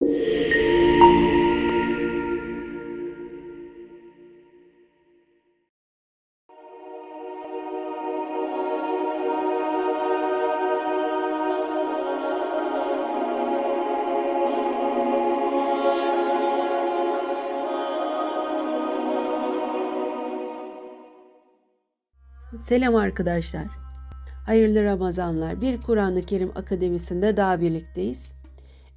Selam arkadaşlar. Hayırlı Ramazanlar. Bir Kur'an-ı Kerim Akademisi'nde daha birlikteyiz.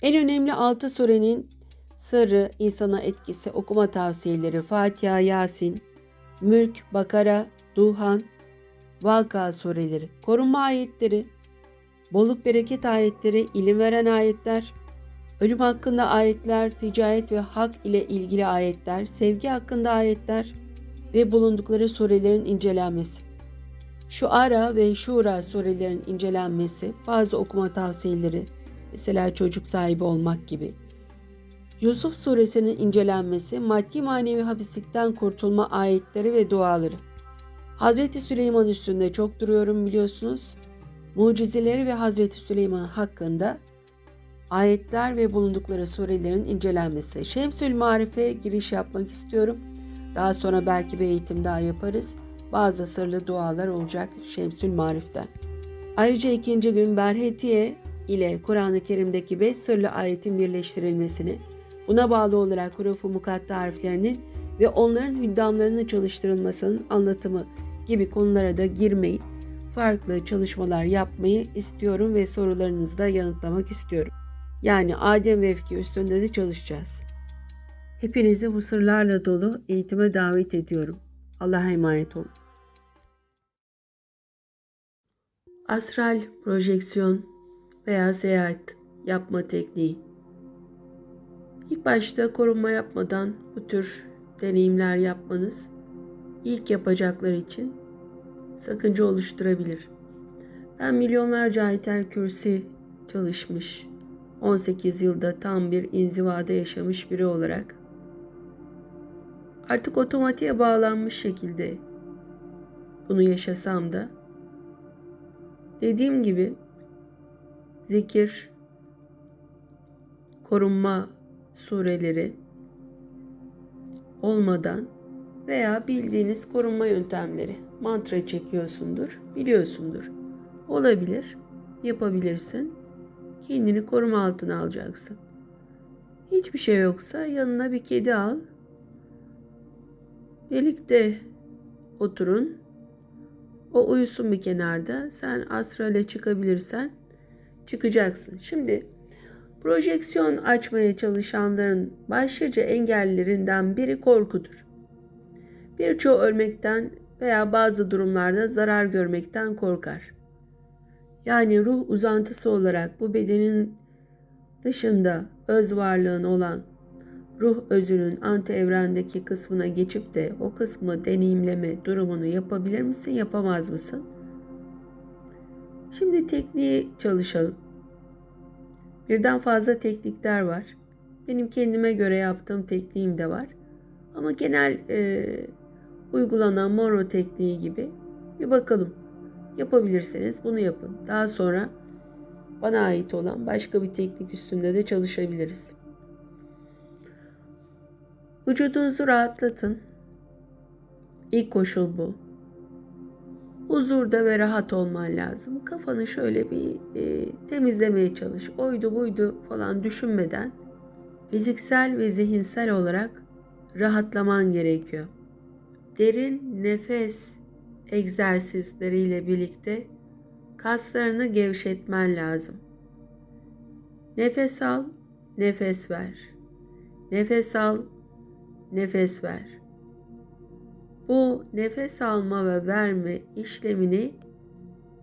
En önemli 6 surenin sırrı, insana etkisi, okuma tavsiyeleri Fatiha, Yasin, Mülk, Bakara, Duhan, Vaka sureleri, korunma ayetleri, bolluk bereket ayetleri, ilim veren ayetler, ölüm hakkında ayetler, ticaret ve hak ile ilgili ayetler, sevgi hakkında ayetler ve bulundukları surelerin incelenmesi. Şu ara ve Şura surelerin incelenmesi, bazı okuma tavsiyeleri, mesela çocuk sahibi olmak gibi. Yusuf suresinin incelenmesi, maddi manevi hapislikten kurtulma ayetleri ve duaları. Hazreti Süleyman üstünde çok duruyorum biliyorsunuz. Mucizeleri ve Hazreti Süleyman hakkında ayetler ve bulundukları surelerin incelenmesi. Şemsül Marif'e giriş yapmak istiyorum. Daha sonra belki bir eğitim daha yaparız bazı sırlı dualar olacak Şemsül Marif'ten. Ayrıca ikinci gün Berhetiye ile Kur'an-ı Kerim'deki beş sırlı ayetin birleştirilmesini, buna bağlı olarak hurufu mukatta harflerinin ve onların hüddamlarının çalıştırılmasının anlatımı gibi konulara da girmeyin. Farklı çalışmalar yapmayı istiyorum ve sorularınızı da yanıtlamak istiyorum. Yani Adem ve Efki üstünde de çalışacağız. Hepinizi bu sırlarla dolu eğitime davet ediyorum. Allah'a emanet olun. Astral projeksiyon veya seyahat yapma tekniği. İlk başta korunma yapmadan bu tür deneyimler yapmanız ilk yapacaklar için sakınca oluşturabilir. Ben milyonlarca ayetel kürsi çalışmış, 18 yılda tam bir inzivada yaşamış biri olarak artık otomatiğe bağlanmış şekilde bunu yaşasam da dediğim gibi zikir, korunma sureleri olmadan veya bildiğiniz korunma yöntemleri mantra çekiyorsundur, biliyorsundur. Olabilir, yapabilirsin. Kendini koruma altına alacaksın. Hiçbir şey yoksa yanına bir kedi al. Birlikte oturun. O uyusun bir kenarda. Sen astrale çıkabilirsen çıkacaksın. Şimdi projeksiyon açmaya çalışanların başlıca engellerinden biri korkudur. Birçoğu ölmekten veya bazı durumlarda zarar görmekten korkar. Yani ruh uzantısı olarak bu bedenin dışında öz varlığın olan ruh özünün anti evrendeki kısmına geçip de o kısmı deneyimleme durumunu yapabilir misin, yapamaz mısın? Şimdi tekniği çalışalım. Birden fazla teknikler var. Benim kendime göre yaptığım tekniğim de var. Ama genel e, uygulanan Monroe tekniği gibi bir bakalım. Yapabilirseniz bunu yapın. Daha sonra bana ait olan başka bir teknik üstünde de çalışabiliriz. Vücudunuzu rahatlatın. İlk koşul bu. Huzurda ve rahat olman lazım. Kafanı şöyle bir e, temizlemeye çalış. Oydu buydu falan düşünmeden fiziksel ve zihinsel olarak rahatlaman gerekiyor. Derin nefes egzersizleriyle birlikte kaslarını gevşetmen lazım. Nefes al, nefes ver. Nefes al, nefes ver. Bu nefes alma ve verme işlemini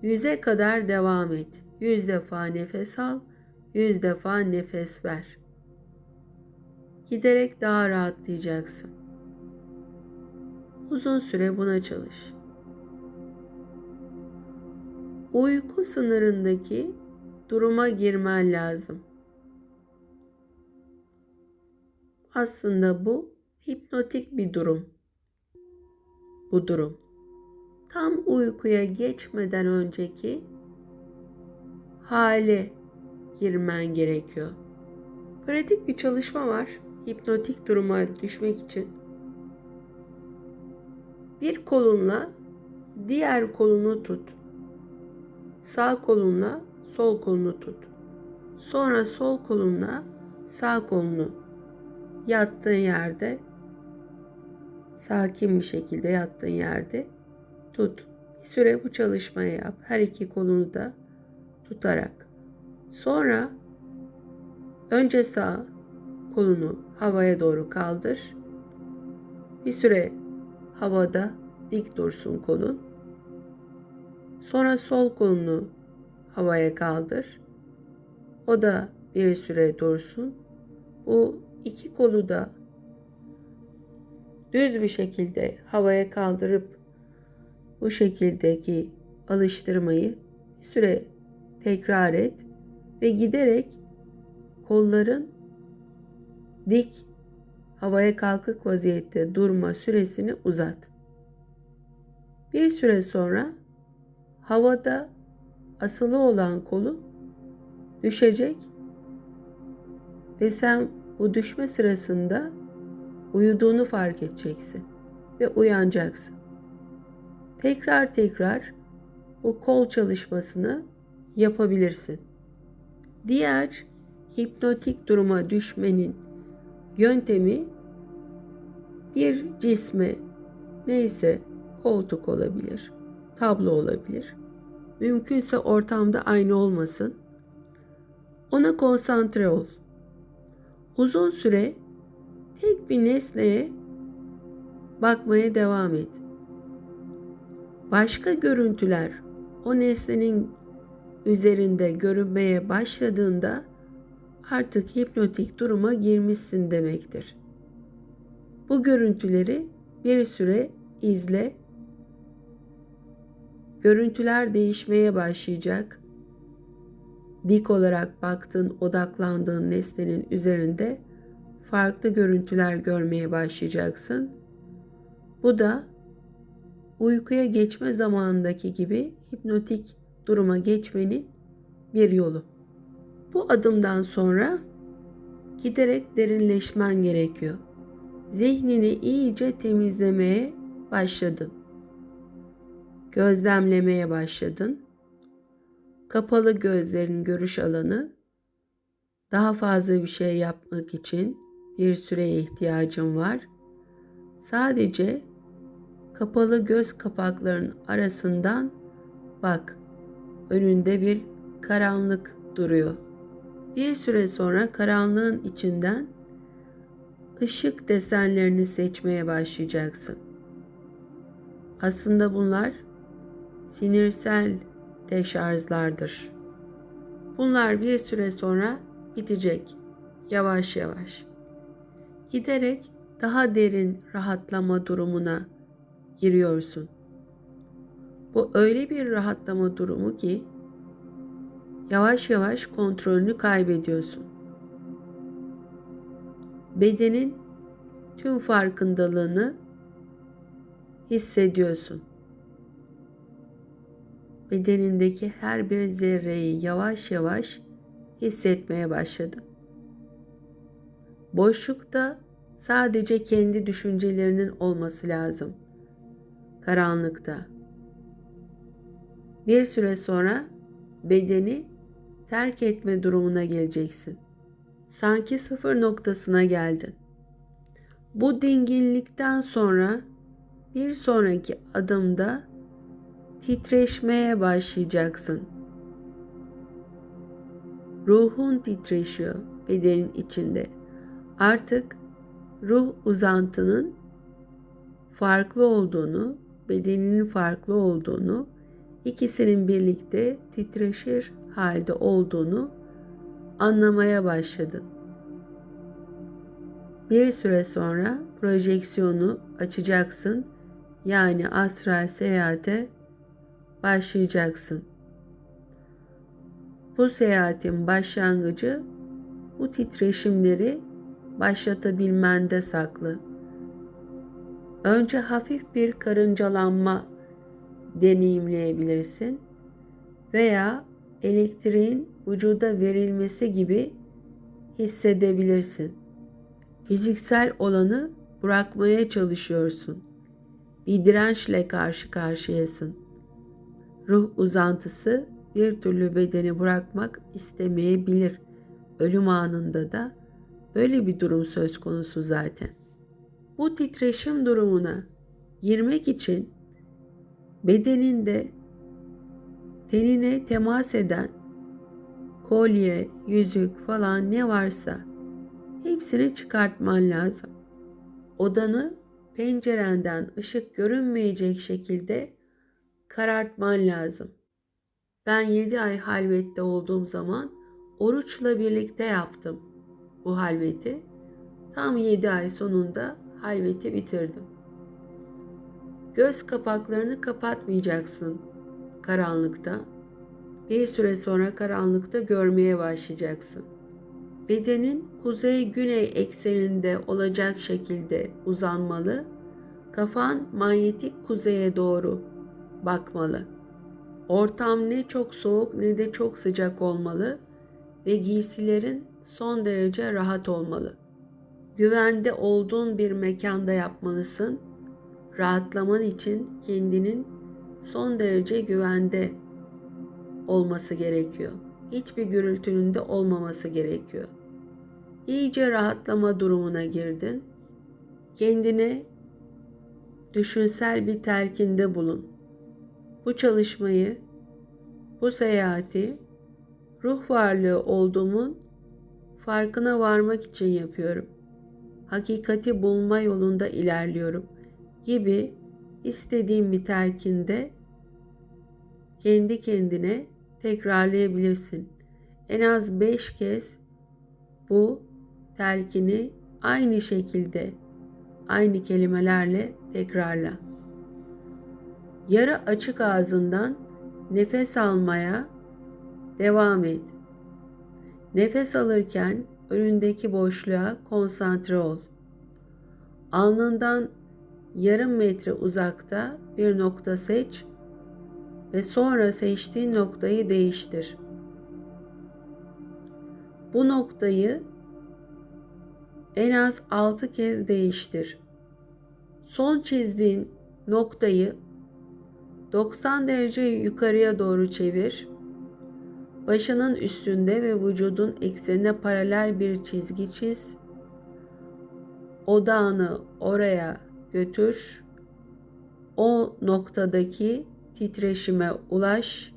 yüze kadar devam et. Yüz defa nefes al, yüz defa nefes ver. Giderek daha rahatlayacaksın. Uzun süre buna çalış. Uyku sınırındaki duruma girmen lazım. Aslında bu hipnotik bir durum. Bu durum. Tam uykuya geçmeden önceki hale girmen gerekiyor. Pratik bir çalışma var hipnotik duruma düşmek için. Bir kolunla diğer kolunu tut. Sağ kolunla sol kolunu tut. Sonra sol kolunla sağ kolunu yattığın yerde sakin bir şekilde yattığın yerde tut. Bir süre bu çalışmayı yap. Her iki kolunu da tutarak. Sonra önce sağ kolunu havaya doğru kaldır. Bir süre havada dik dursun kolun. Sonra sol kolunu havaya kaldır. O da bir süre dursun. Bu iki kolu da düz bir şekilde havaya kaldırıp bu şekildeki alıştırmayı bir süre tekrar et ve giderek kolların dik havaya kalkık vaziyette durma süresini uzat. Bir süre sonra havada asılı olan kolu düşecek ve sen bu düşme sırasında uyuduğunu fark edeceksin ve uyanacaksın. Tekrar tekrar bu kol çalışmasını yapabilirsin. Diğer hipnotik duruma düşmenin yöntemi bir cisme neyse koltuk olabilir, tablo olabilir. Mümkünse ortamda aynı olmasın. Ona konsantre ol. Uzun süre tek bir nesneye bakmaya devam et. Başka görüntüler o nesnenin üzerinde görünmeye başladığında artık hipnotik duruma girmişsin demektir. Bu görüntüleri bir süre izle. Görüntüler değişmeye başlayacak. Dik olarak baktığın, odaklandığın nesnenin üzerinde farklı görüntüler görmeye başlayacaksın. Bu da uykuya geçme zamanındaki gibi hipnotik duruma geçmenin bir yolu. Bu adımdan sonra giderek derinleşmen gerekiyor. Zihnini iyice temizlemeye başladın. Gözlemlemeye başladın. Kapalı gözlerin görüş alanı daha fazla bir şey yapmak için bir süreye ihtiyacın var. Sadece kapalı göz kapaklarının arasından bak. Önünde bir karanlık duruyor. Bir süre sonra karanlığın içinden ışık desenlerini seçmeye başlayacaksın. Aslında bunlar sinirsel deşarjlardır. Bunlar bir süre sonra bitecek yavaş yavaş. Giderek daha derin rahatlama durumuna giriyorsun. Bu öyle bir rahatlama durumu ki yavaş yavaş kontrolünü kaybediyorsun. Bedenin tüm farkındalığını hissediyorsun. Bedenindeki her bir zerreyi yavaş yavaş hissetmeye başladın. Boşlukta sadece kendi düşüncelerinin olması lazım. Karanlıkta. Bir süre sonra bedeni terk etme durumuna geleceksin. Sanki sıfır noktasına geldin. Bu dinginlikten sonra bir sonraki adımda titreşmeye başlayacaksın. Ruhun titreşiyor bedenin içinde. Artık ruh uzantının farklı olduğunu, bedeninin farklı olduğunu, ikisinin birlikte titreşir halde olduğunu anlamaya başladın. Bir süre sonra projeksiyonu açacaksın. Yani astral seyahate başlayacaksın. Bu seyahatin başlangıcı bu titreşimleri başlatabilmende saklı. Önce hafif bir karıncalanma deneyimleyebilirsin veya elektriğin vücuda verilmesi gibi hissedebilirsin. Fiziksel olanı bırakmaya çalışıyorsun. Bir dirençle karşı karşıyasın. Ruh uzantısı bir türlü bedeni bırakmak istemeyebilir. Ölüm anında da böyle bir durum söz konusu zaten. Bu titreşim durumuna girmek için bedeninde tenine temas eden kolye, yüzük falan ne varsa hepsini çıkartman lazım. Odanı pencerenden ışık görünmeyecek şekilde karartman lazım. Ben 7 ay halvette olduğum zaman oruçla birlikte yaptım bu halveti. Tam 7 ay sonunda halveti bitirdim. Göz kapaklarını kapatmayacaksın karanlıkta. Bir süre sonra karanlıkta görmeye başlayacaksın. Bedenin kuzey-güney ekseninde olacak şekilde uzanmalı. Kafan manyetik kuzeye doğru bakmalı. Ortam ne çok soğuk ne de çok sıcak olmalı ve giysilerin son derece rahat olmalı. Güvende olduğun bir mekanda yapmalısın. Rahatlaman için kendinin son derece güvende olması gerekiyor. Hiçbir gürültünün de olmaması gerekiyor. İyice rahatlama durumuna girdin. Kendine düşünsel bir telkinde bulun. Bu çalışmayı, bu seyahati ruh varlığı olduğumun farkına varmak için yapıyorum. Hakikati bulma yolunda ilerliyorum gibi istediğim bir terkinde kendi kendine tekrarlayabilirsin. En az beş kez bu telkini aynı şekilde, aynı kelimelerle tekrarla. Yarı açık ağzından nefes almaya devam et. Nefes alırken önündeki boşluğa konsantre ol. Alnından yarım metre uzakta bir nokta seç ve sonra seçtiğin noktayı değiştir. Bu noktayı en az 6 kez değiştir. Son çizdiğin noktayı 90 derece yukarıya doğru çevir. Başının üstünde ve vücudun eksenine paralel bir çizgi çiz. Odağını oraya götür. O noktadaki titreşime ulaş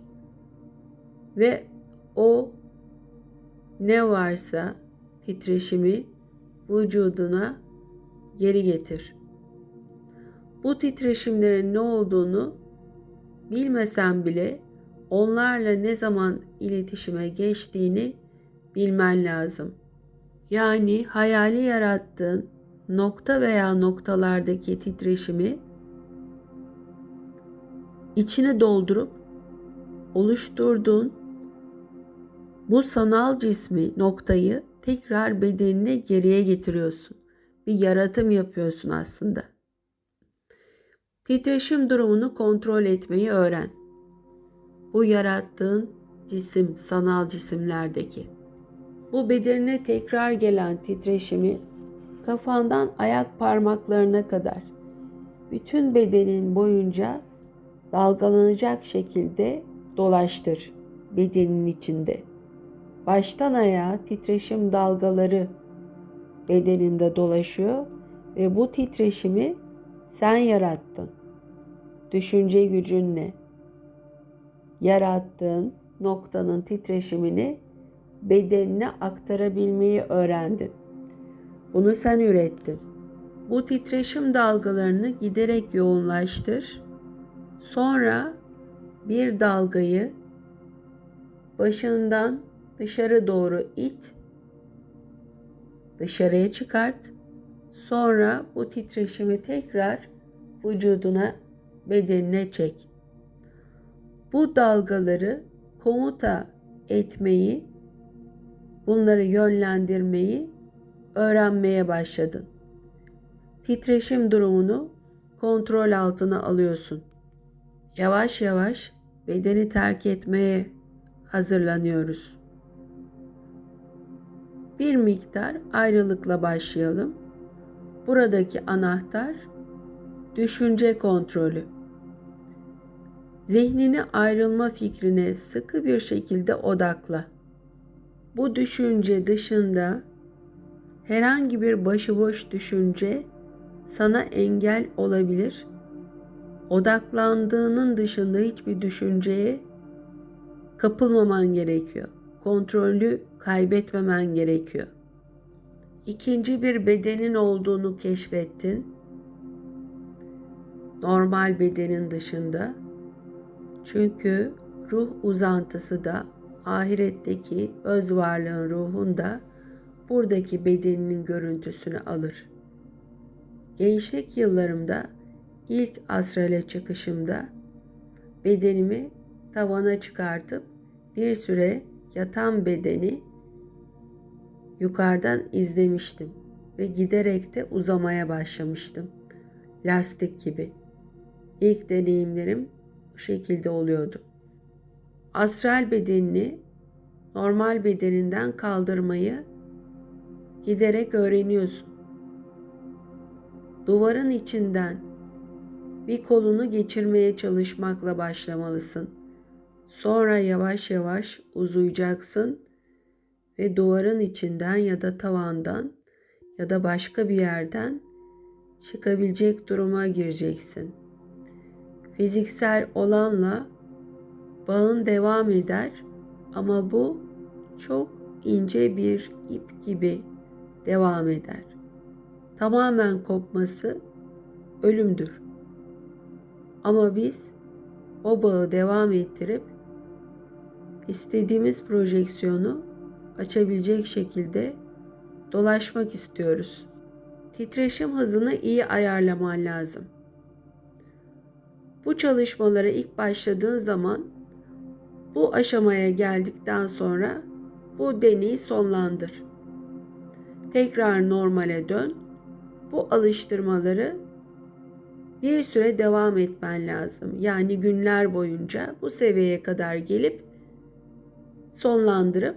ve o ne varsa titreşimi vücuduna geri getir. Bu titreşimlerin ne olduğunu bilmesen bile onlarla ne zaman iletişime geçtiğini bilmen lazım. Yani hayali yarattığın nokta veya noktalardaki titreşimi içine doldurup oluşturduğun bu sanal cismi noktayı tekrar bedenine geriye getiriyorsun. Bir yaratım yapıyorsun aslında. Titreşim durumunu kontrol etmeyi öğren. Bu yarattığın cisim, sanal cisimlerdeki. Bu bedenine tekrar gelen titreşimi kafandan ayak parmaklarına kadar bütün bedenin boyunca dalgalanacak şekilde dolaştır bedenin içinde. Baştan ayağa titreşim dalgaları bedeninde dolaşıyor ve bu titreşimi sen yarattın. Düşünce gücünle yarattığın noktanın titreşimini bedenine aktarabilmeyi öğrendin. Bunu sen ürettin. Bu titreşim dalgalarını giderek yoğunlaştır. Sonra bir dalgayı başından dışarı doğru it. Dışarıya çıkart. Sonra bu titreşimi tekrar vücuduna, bedenine çek. Bu dalgaları komuta etmeyi, bunları yönlendirmeyi öğrenmeye başladın. Titreşim durumunu kontrol altına alıyorsun. Yavaş yavaş bedeni terk etmeye hazırlanıyoruz. Bir miktar ayrılıkla başlayalım. Buradaki anahtar düşünce kontrolü. Zihnini ayrılma fikrine sıkı bir şekilde odakla. Bu düşünce dışında herhangi bir başıboş düşünce sana engel olabilir. Odaklandığının dışında hiçbir düşünceye kapılmaman gerekiyor. Kontrolü kaybetmemen gerekiyor. İkinci bir bedenin olduğunu keşfettin. Normal bedenin dışında. Çünkü ruh uzantısı da ahiretteki öz varlığın ruhunda buradaki bedeninin görüntüsünü alır. Gençlik yıllarımda ilk astrale çıkışımda bedenimi tavana çıkartıp bir süre yatan bedeni yukarıdan izlemiştim ve giderek de uzamaya başlamıştım. Lastik gibi. İlk deneyimlerim şekilde oluyordu. Astral bedenini normal bedeninden kaldırmayı giderek öğreniyorsun. Duvarın içinden bir kolunu geçirmeye çalışmakla başlamalısın. Sonra yavaş yavaş uzayacaksın ve duvarın içinden ya da tavandan ya da başka bir yerden çıkabilecek duruma gireceksin. Fiziksel olanla bağın devam eder ama bu çok ince bir ip gibi devam eder. Tamamen kopması ölümdür. Ama biz o bağı devam ettirip istediğimiz projeksiyonu açabilecek şekilde dolaşmak istiyoruz. Titreşim hızını iyi ayarlaman lazım. Bu çalışmalara ilk başladığın zaman bu aşamaya geldikten sonra bu deneyi sonlandır. Tekrar normale dön. Bu alıştırmaları bir süre devam etmen lazım. Yani günler boyunca bu seviyeye kadar gelip sonlandırıp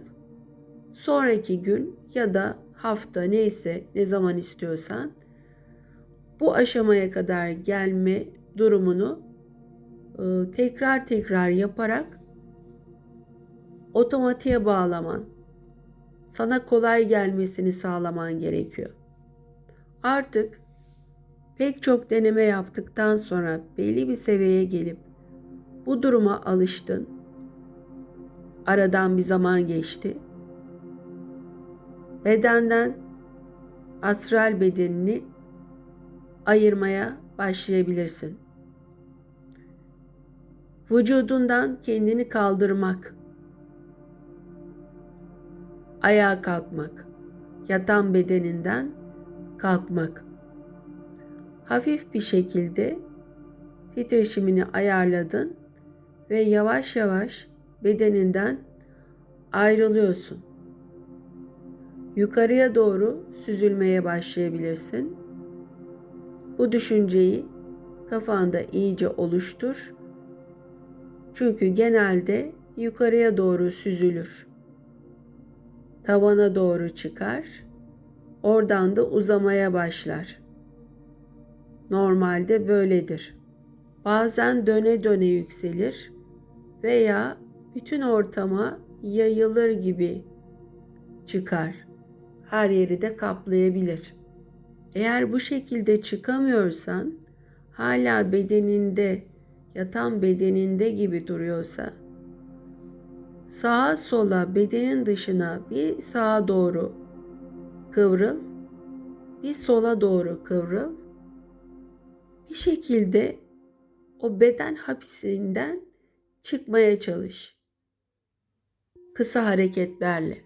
sonraki gün ya da hafta neyse ne zaman istiyorsan bu aşamaya kadar gelme durumunu tekrar tekrar yaparak otomatiğe bağlaman, sana kolay gelmesini sağlaman gerekiyor. Artık pek çok deneme yaptıktan sonra belli bir seviyeye gelip bu duruma alıştın. Aradan bir zaman geçti. Bedenden astral bedenini ayırmaya başlayabilirsin. Vücudundan kendini kaldırmak, ayağa kalkmak, yatan bedeninden kalkmak. Hafif bir şekilde titreşimini ayarladın ve yavaş yavaş bedeninden ayrılıyorsun. Yukarıya doğru süzülmeye başlayabilirsin. Bu düşünceyi kafanda iyice oluştur. Çünkü genelde yukarıya doğru süzülür. Tavana doğru çıkar. Oradan da uzamaya başlar. Normalde böyledir. Bazen döne döne yükselir veya bütün ortama yayılır gibi çıkar. Her yeri de kaplayabilir. Eğer bu şekilde çıkamıyorsan, hala bedeninde, yatan bedeninde gibi duruyorsa, sağa sola bedenin dışına bir sağa doğru kıvrıl, bir sola doğru kıvrıl. Bir şekilde o beden hapisinden çıkmaya çalış. Kısa hareketlerle.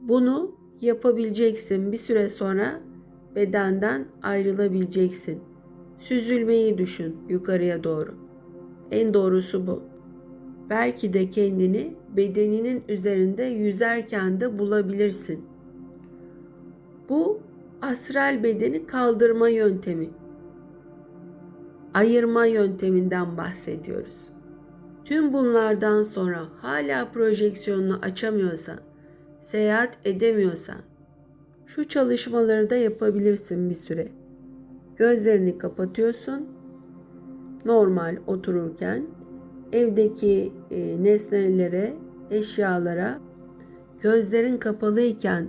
Bunu yapabileceksin. Bir süre sonra bedenden ayrılabileceksin. Süzülmeyi düşün yukarıya doğru. En doğrusu bu. Belki de kendini bedeninin üzerinde yüzerken de bulabilirsin. Bu astral bedeni kaldırma yöntemi. Ayırma yönteminden bahsediyoruz. Tüm bunlardan sonra hala projeksiyonunu açamıyorsan seyahat edemiyorsan şu çalışmaları da yapabilirsin bir süre. Gözlerini kapatıyorsun. Normal otururken evdeki e, nesnelere, eşyalara gözlerin kapalıyken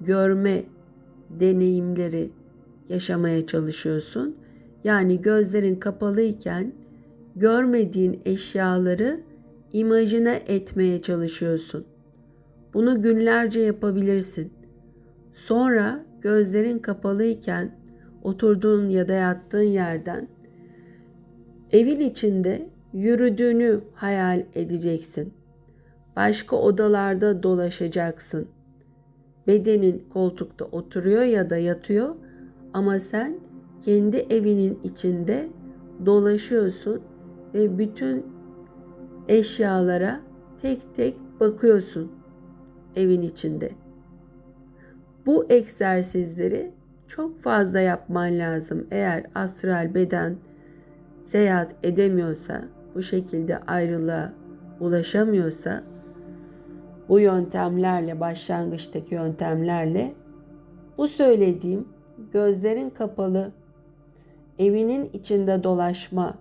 görme deneyimleri yaşamaya çalışıyorsun. Yani gözlerin kapalıyken görmediğin eşyaları imajine etmeye çalışıyorsun. Bunu günlerce yapabilirsin. Sonra gözlerin kapalıyken oturduğun ya da yattığın yerden evin içinde yürüdüğünü hayal edeceksin. Başka odalarda dolaşacaksın. Bedenin koltukta oturuyor ya da yatıyor ama sen kendi evinin içinde dolaşıyorsun ve bütün eşyalara tek tek bakıyorsun evin içinde. Bu egzersizleri çok fazla yapman lazım. Eğer astral beden seyahat edemiyorsa, bu şekilde ayrılığa ulaşamıyorsa bu yöntemlerle, başlangıçtaki yöntemlerle bu söylediğim gözlerin kapalı, evinin içinde dolaşma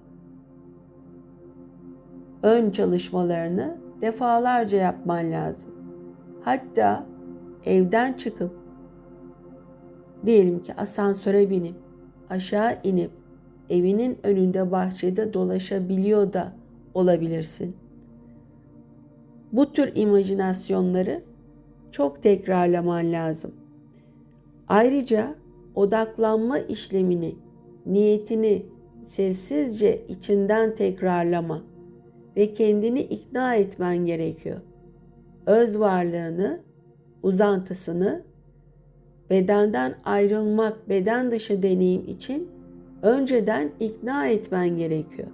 ön çalışmalarını defalarca yapman lazım. Hatta evden çıkıp diyelim ki asansöre binip aşağı inip evinin önünde bahçede dolaşabiliyor da olabilirsin. Bu tür imajinasyonları çok tekrarlaman lazım. Ayrıca odaklanma işlemini, niyetini sessizce içinden tekrarlama ve kendini ikna etmen gerekiyor. Öz varlığını, uzantısını, bedenden ayrılmak, beden dışı deneyim için önceden ikna etmen gerekiyor.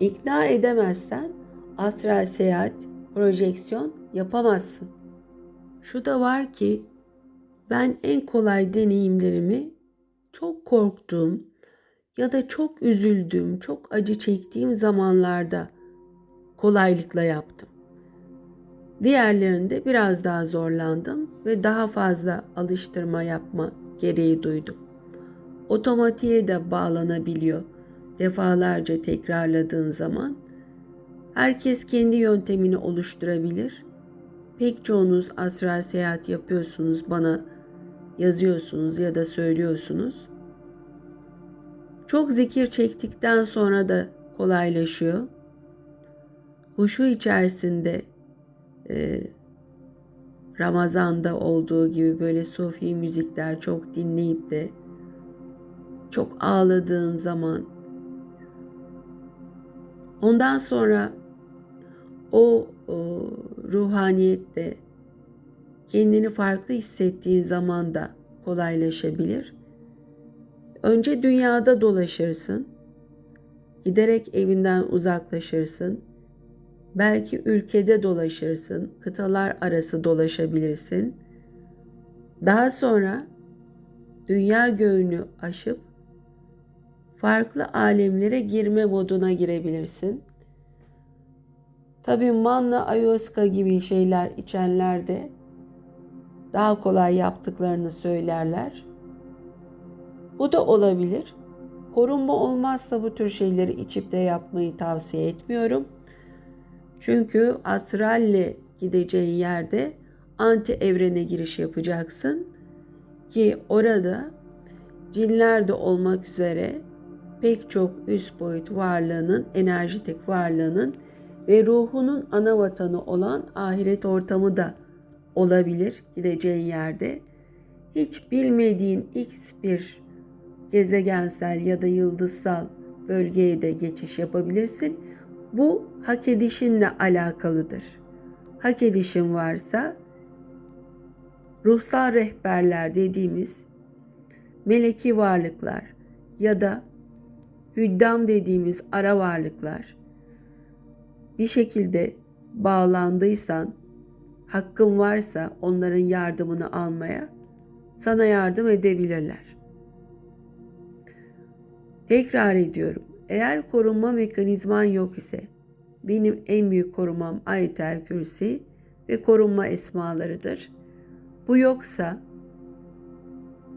İkna edemezsen astral seyahat, projeksiyon yapamazsın. Şu da var ki ben en kolay deneyimlerimi çok korktuğum ya da çok üzüldüğüm, çok acı çektiğim zamanlarda kolaylıkla yaptım. Diğerlerinde biraz daha zorlandım ve daha fazla alıştırma yapma gereği duydum. Otomatiğe de bağlanabiliyor. Defalarca tekrarladığın zaman herkes kendi yöntemini oluşturabilir. Pek çoğunuz astral seyahat yapıyorsunuz, bana yazıyorsunuz ya da söylüyorsunuz. Çok zikir çektikten sonra da kolaylaşıyor. Huşu içerisinde e, Ramazan'da olduğu gibi böyle sufi müzikler çok dinleyip de çok ağladığın zaman ondan sonra o, o ruhaniyette kendini farklı hissettiğin zaman da kolaylaşabilir. Önce dünyada dolaşırsın. Giderek evinden uzaklaşırsın. Belki ülkede dolaşırsın, kıtalar arası dolaşabilirsin. Daha sonra dünya göğünü aşıp farklı alemlere girme moduna girebilirsin. Tabi manna, ayahuasca gibi şeyler içenler de daha kolay yaptıklarını söylerler. Bu da olabilir. Korunma olmazsa bu tür şeyleri içip de yapmayı tavsiye etmiyorum. Çünkü astralle gideceğin yerde anti evrene giriş yapacaksın ki orada cinler de olmak üzere pek çok üst boyut varlığının, enerjitik varlığının ve ruhunun ana vatanı olan ahiret ortamı da olabilir gideceğin yerde. Hiç bilmediğin X bir gezegensel ya da yıldızsal bölgeye de geçiş yapabilirsin. Bu hak edişinle alakalıdır. Hak edişin varsa ruhsal rehberler dediğimiz meleki varlıklar ya da hüddam dediğimiz ara varlıklar bir şekilde bağlandıysan, hakkın varsa onların yardımını almaya sana yardım edebilirler. Tekrar ediyorum. Eğer korunma mekanizman yok ise benim en büyük korumam Ayetel Kürsi ve korunma esmalarıdır. Bu yoksa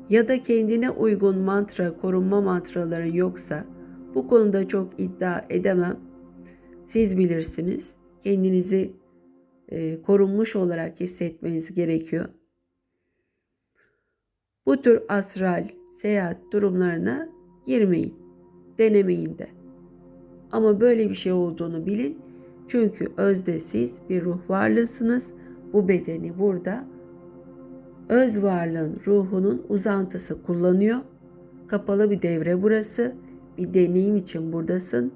ya da kendine uygun mantra, korunma mantraları yoksa bu konuda çok iddia edemem. Siz bilirsiniz. Kendinizi e, korunmuş olarak hissetmeniz gerekiyor. Bu tür astral seyahat durumlarına girmeyin. Denemeyin de. Ama böyle bir şey olduğunu bilin. Çünkü özde siz bir ruh varlığısınız. Bu bedeni burada öz varlığın ruhunun uzantısı kullanıyor. Kapalı bir devre burası. Bir deneyim için buradasın.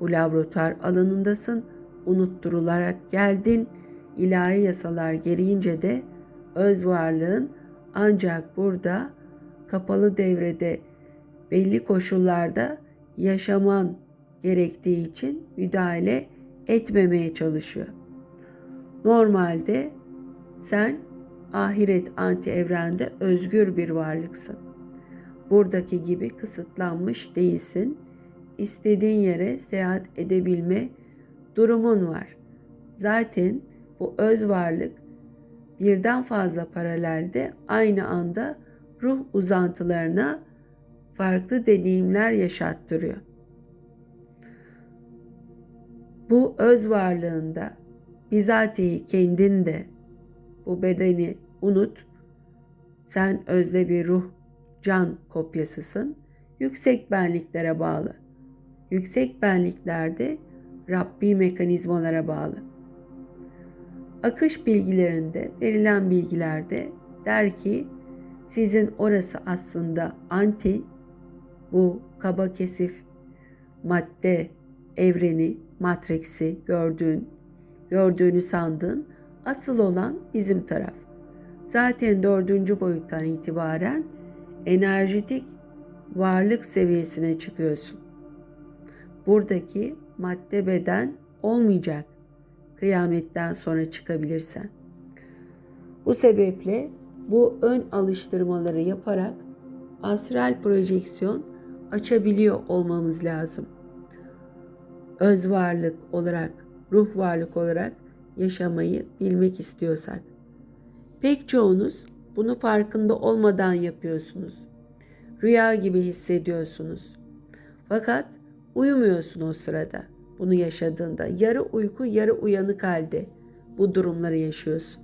Bu laboratuvar alanındasın. Unutturularak geldin. İlahi yasalar gereğince de öz varlığın ancak burada kapalı devrede belli koşullarda yaşaman gerektiği için müdahale etmemeye çalışıyor. Normalde sen ahiret anti evrende özgür bir varlıksın. Buradaki gibi kısıtlanmış değilsin. İstediğin yere seyahat edebilme durumun var. Zaten bu öz varlık birden fazla paralelde aynı anda ruh uzantılarına farklı deneyimler yaşattırıyor. Bu öz varlığında bizatihi kendinde bu bedeni unut. Sen özde bir ruh, can kopyasısın. Yüksek benliklere bağlı. Yüksek benliklerde Rabbi mekanizmalara bağlı. Akış bilgilerinde, verilen bilgilerde der ki sizin orası aslında anti, bu kaba kesif madde evreni, matriksi gördüğün, gördüğünü sandığın asıl olan bizim taraf. Zaten dördüncü boyuttan itibaren enerjetik varlık seviyesine çıkıyorsun. Buradaki madde beden olmayacak kıyametten sonra çıkabilirsen. Bu sebeple bu ön alıştırmaları yaparak astral projeksiyon açabiliyor olmamız lazım. Öz varlık olarak, ruh varlık olarak yaşamayı bilmek istiyorsak. Pek çoğunuz bunu farkında olmadan yapıyorsunuz. Rüya gibi hissediyorsunuz. Fakat uyumuyorsun o sırada. Bunu yaşadığında yarı uyku yarı uyanık halde bu durumları yaşıyorsun.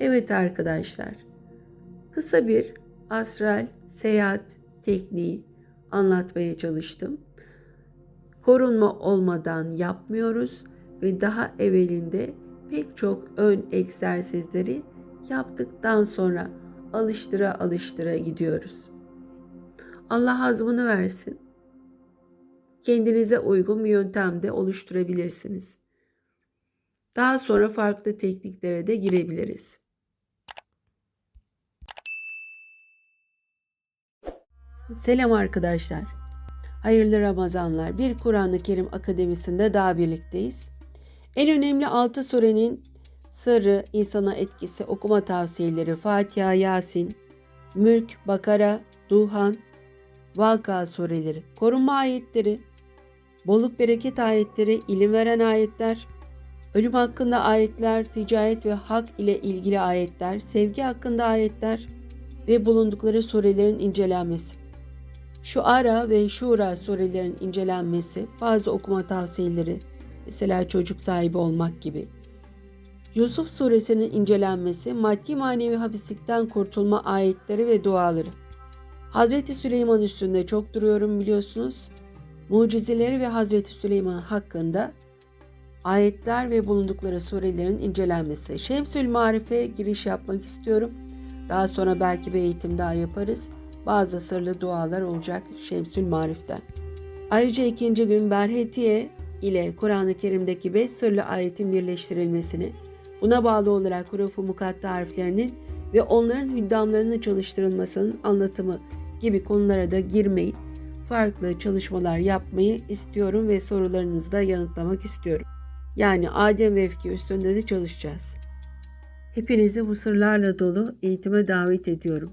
Evet arkadaşlar. Kısa bir astral seyahat tekniği anlatmaya çalıştım. Korunma olmadan yapmıyoruz ve daha evvelinde pek çok ön egzersizleri yaptıktan sonra alıştıra alıştıra gidiyoruz. Allah hazmını versin. Kendinize uygun bir yöntemde oluşturabilirsiniz. Daha sonra farklı tekniklere de girebiliriz. Selam arkadaşlar. Hayırlı Ramazanlar. Bir Kur'an-ı Kerim Akademisi'nde daha birlikteyiz. En önemli 6 surenin sırrı, insana etkisi, okuma tavsiyeleri Fatiha, Yasin, Mülk, Bakara, Duhan, Vaka sureleri, korunma ayetleri, bolluk bereket ayetleri, ilim veren ayetler, ölüm hakkında ayetler, ticaret ve hak ile ilgili ayetler, sevgi hakkında ayetler ve bulundukları surelerin incelenmesi. Şu ara ve şura surelerin incelenmesi, bazı okuma tavsiyeleri, mesela çocuk sahibi olmak gibi. Yusuf suresinin incelenmesi, maddi manevi hapislikten kurtulma ayetleri ve duaları. Hazreti Süleyman üstünde çok duruyorum biliyorsunuz. Mucizeleri ve Hazreti Süleyman hakkında ayetler ve bulundukları surelerin incelenmesi. Şemsül Marif'e giriş yapmak istiyorum. Daha sonra belki bir eğitim daha yaparız. Bazı sırlı dualar olacak Şemsül Marif'ten. Ayrıca ikinci gün Berhetiye ile Kur'an-ı Kerim'deki beş sırlı ayetin birleştirilmesini, buna bağlı olarak hurufu mukatta harflerinin ve onların hüddamlarının çalıştırılmasının anlatımı gibi konulara da girmeyi, farklı çalışmalar yapmayı istiyorum ve sorularınızı da yanıtlamak istiyorum. Yani Adem ve Efki üstünde de çalışacağız. Hepinizi bu sırlarla dolu eğitime davet ediyorum.